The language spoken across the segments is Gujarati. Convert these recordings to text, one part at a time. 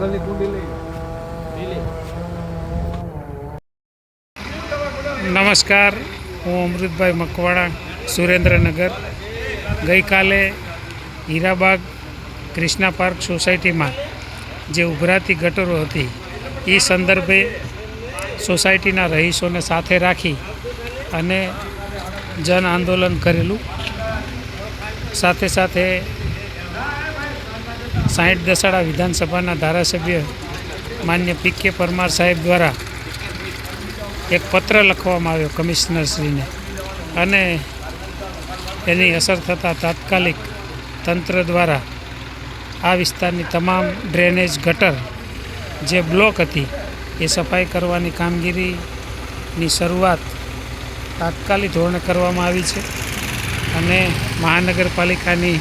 આગળની કુંડી લઈ. નમસ્કાર, હું અમૃતભાઈ મકવાણા, સુરેન્દ્રનગર. ગઈકાલે હીરાબાગ ક્રિષ્ના પાર્ક સોસાયટીમાં જે ઉભરાતી ગટરો હતી, એ સંદર્ભે સોસાયટીના રહીશોને સાથે રાખી અને જન આંદોલન કરેલું. સાથે સાથે સાઠ દસાડા વિધાનસભાના ધારાસભ્ય માન્ય પી કે પરમાર સાહેબ દ્વારા એક પત્ર લખવામાં આવ્યો કમિશનરશ્રીને. અને એની અસર થતાં તાત્કાલિક તંત્ર દ્વારા આ વિસ્તારની તમામ ડ્રેનેજ ગટર જે બ્લોક હતી એ સફાઈ કરવાની કામગીરીની શરૂઆત તાત્કાલિક ધોરણે કરવામાં આવી છે. અને મહાનગરપાલિકાની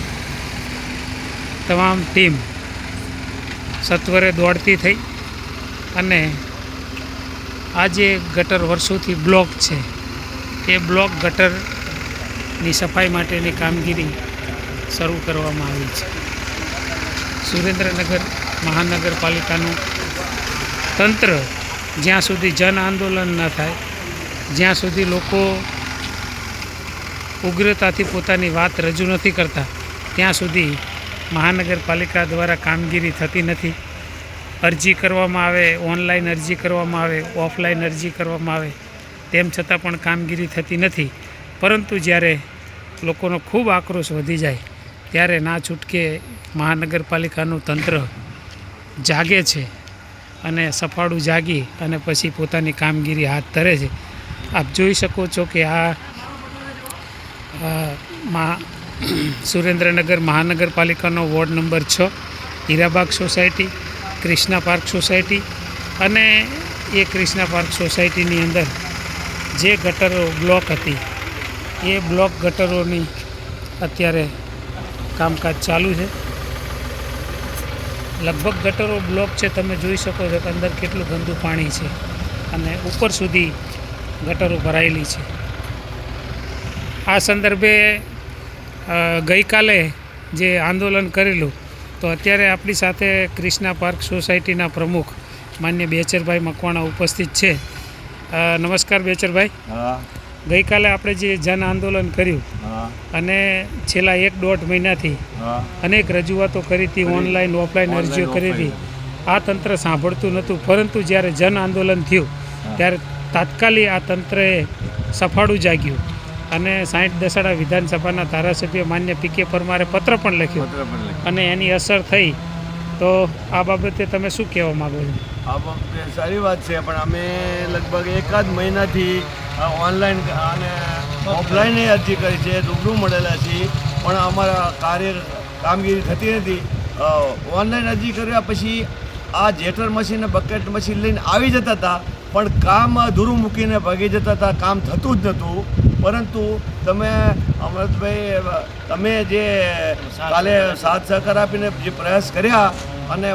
તમામ ટીમ સત્વરે દોડતી થઈ અને આ જે ગટર વર્ષોથી બ્લોક છે. એ બ્લોક ગટરની સફાઈ માટેની કામગીરી શરૂ કરવામાં આવી છે. સુરેન્દ્રનગર મહાનગરપાલિકાનું તંત્ર જ્યાં સુધી જન આંદોલન ન થાય, જ્યાં સુધી લોકો ઉગ્રતાથી પોતાની વાત રજૂ નથી કરતા, ત્યાં સુધી મહાનગરપાલિકા દ્વારા કામગીરી થતી નથી. અરજી કરવામાં આવે, ઓનલાઈન અરજી કરવામાં આવે, ઓફલાઈન અરજી કરવામાં આવે, તેમ છતાં પણ કામગીરી થતી નથી. પરંતુ જ્યારે લોકોનો ખૂબ આક્રોશ વધી જાય, ત્યારે ના છૂટકે મહાનગરપાલિકાનું તંત્ર જાગે છે અને સફાળું જાગી અને પછી પોતાની કામગીરી હાથ ધરે છે. આપ જોઈ શકો છો કે આ મા સુરેન્દ્રનગર મહાનગરપાલિકાનો વોર્ડ નંબર છ, Hirabag society Krishna park society અને એ ક્રિષ્ના પાર્ક સોસાયટીની અંદર જે ગટરો બ્લોક હતી, એ બ્લોક ગટરોની અત્યારે કામકાજ ચાલુ છે. લગભગ ગટરો બ્લોક છે, તમે જોઈ શકો છો કે અંદર કેટલું ગંદુ પાણી છે અને ઉપર સુધી ગટરો ભરાયેલી છે. આ સંદર્ભે ગઈકાલે જે આંદોલન કરેલું તો અત્યારે આપણી સાથે ક્રિષ્ના પાર્ક સોસાયટીના પ્રમુખ માન્ય બેચરભાઈ મકવાણા ઉપસ્થિત છે. નમસ્કાર બેચરભાઈ. ગઈકાલે આપણે જે જન આંદોલન કર્યું અને છેલ્લા એક દોઢ મહિનાથી અનેક રજૂઆતો કરી હતી. ઓનલાઈન ઓફલાઈન અરજીઓ કરી હતી. આ તંત્ર સાંભળતું નહોતું પરંતુ જ્યારે જન આંદોલન થયું ત્યારે તાત્કાલિક આ તંત્રએ સફાળું જાગ્યું. અને સાઠ દસાડા વિધાનસભાના ધારાસભ્ય માન્ય પી કે પરમારે પત્ર પણ લખ્યો. અને એની અસર થઈ. તો આ બાબતે તમે શું કહેવા માગો છો? આ બાબતે સારી વાત છે પણ અમે લગભગ એકાદ મહિનાથી ઓનલાઈન અને ઓફલાઈન અરજી કરી છે રૂબરૂ મળેલા છીએ પણ અમારા કાર્ય કામગીરી થતી નથી. ઓનલાઈન અરજી કર્યા પછી આ જેટર મશીન બકેટ મશીન લઈને આવી જતા હતા. પણ કામ અધૂરું મૂકીને ભાગી જતા હતા, કામ થતું જ નહોતું. પરંતુ તમે અમૃતભાઈ તમે જે કાલે સાથ સહકાર આપીને જે પ્રયાસ કર્યા અને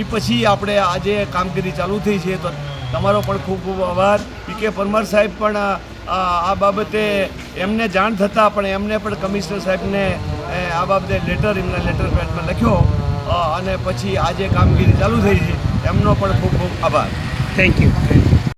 એ પછી આપણે આજે કામગીરી ચાલુ થઈ છે, તો તમારો પણ ખૂબ ખૂબ આભાર. પી કે પરમાર સાહેબ પણ આ બાબતે એમને જાણ થતાં પણ એમને પણ કમિશનર સાહેબને આ બાબતે લેટર એમના લેટર પેડમાં લખ્યો. અને પછી આજે કામગીરી ચાલુ થઈ છે. એમનો પણ ખૂબ ખૂબ આભાર. Thank you